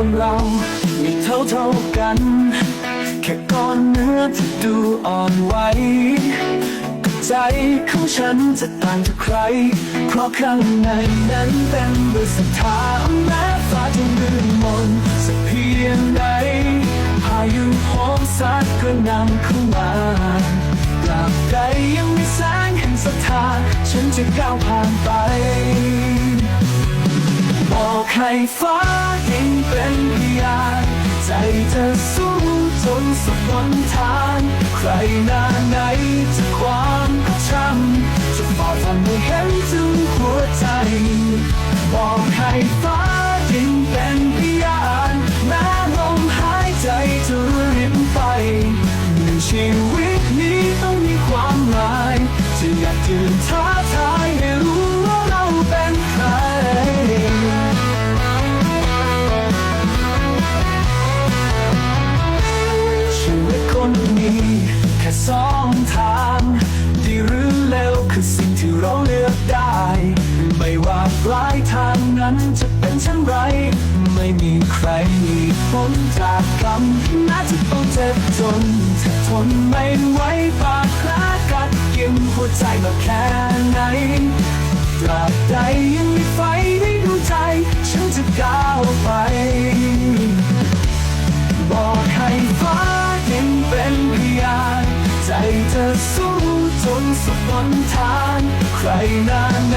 คนเรามีเท่าเท่ากัน แค่ก้อนเนื้อที่ดูอ่อนไหวใจของฉันจะต่างจากใคร เพราะข้างในนั้นเต็มด้วยศรัทธาแม้ฟ้าจะมืดมนสักเพียงใดพายุโหมซัดกระนำเข้ามาตราบใดยังมีแสงแห่งศรัทธาฉันจะก้าวผ่านไป บอกให้ฟ้าดิน เป็นพยานใจเธอสู้จนสุดหนทาง สองทางดีหรือเลวคือสิ่งที่เราเลือกได้ ไม่ว่าปลายทางนั้นจะเป็นเช่นไร ไม่มีใครหนีพ้นจากกรรมน่าจะต้องเจ็บจนถ้าทนไม่ไหวบาดแผลกัดกินหัวใจมาแค่ไหนตราบใดยังมีไฟ อสู้จนสุดหนทาง ใครหน้าไหน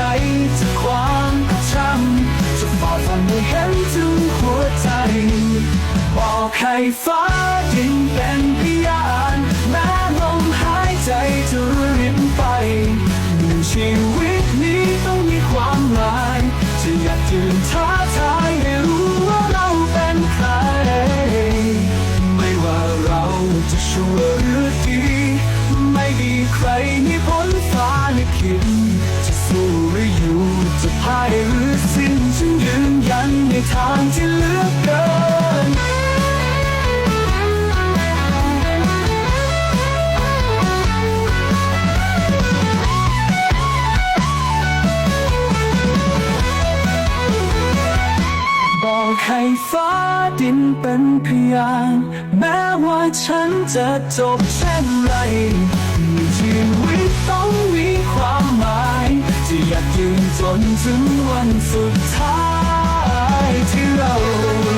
จะความกระช้ำจะฝ่าฟันให้เห็นถึงหัวใจ บอกให้ฟ้าดินเป็นพยาน ทางที่เลือกเดินบอกให้ฟ้าดินเป็นพยานแม้ว่าฉันจะจบเช่นไรชีวิตต้องมีความหมาย จะอยากยืนจนถึงวันสุดท้าย Too to.